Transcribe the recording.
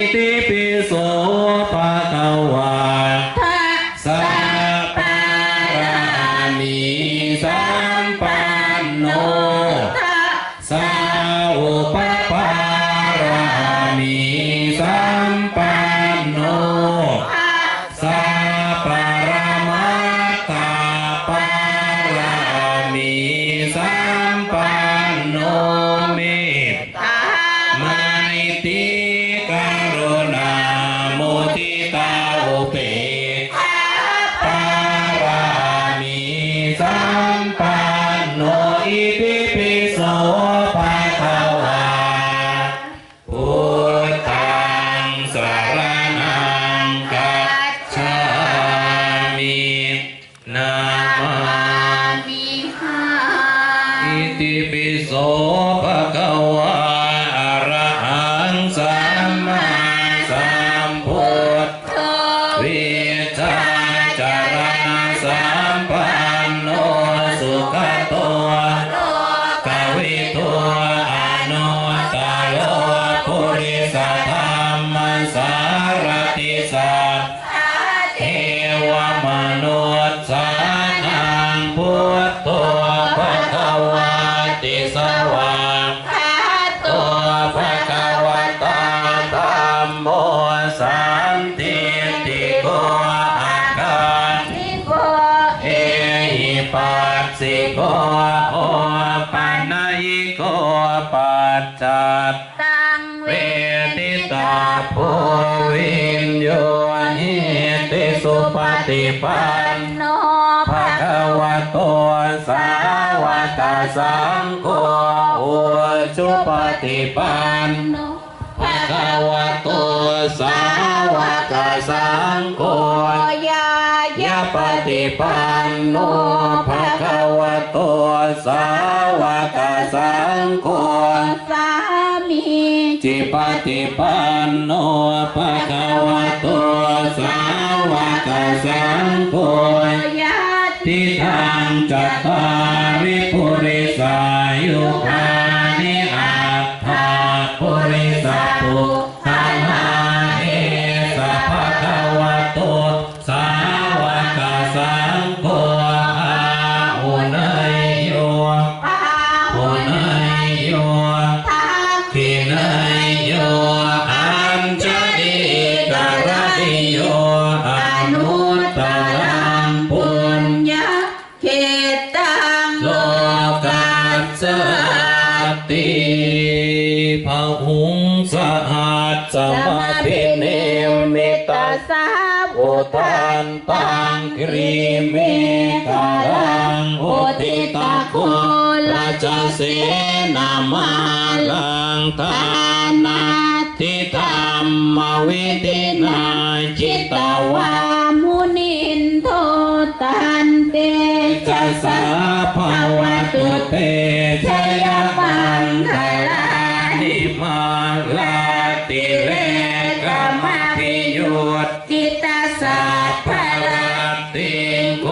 อิติปิโสภะคะวาทะสัพพะรามิสัมปันโนทะสาวปปารามิสัมปันโนสัพพะรามัตตาปารามิสัมปันโนเมตตา ภะคะวาอะระหังสัมมาสัมพุทธโต สสิโกโอปันนยิโกปัจจัตตังเวทิตาภูวินโยหิติสุปฏิปันโนภะคะวะโตสาวกสังโฆอุชุปฏิปันโนภะคะวะโตสาวกสังโฆ ปฏิปันโนภะคะวะโตสาวกสังโฆสามีจิปฏิปันโนภะคะวะโตสาวกสังโฆยาติทังจัตตาริปุ ติโยอนุตตรังปุญยาเขตังโลกัสสติภะหุงสหัสสมาพิเนมิตาสาโอทันตังครีเมกาลังโอติตาโครา ชเสนามาลังทานาทิธรรมวิตินาจิตวามุนินโทตันเตจะสาภาวะตุเตชยปังคลานิมาลาติเลกามาพิยุตจิตสัพพลติโก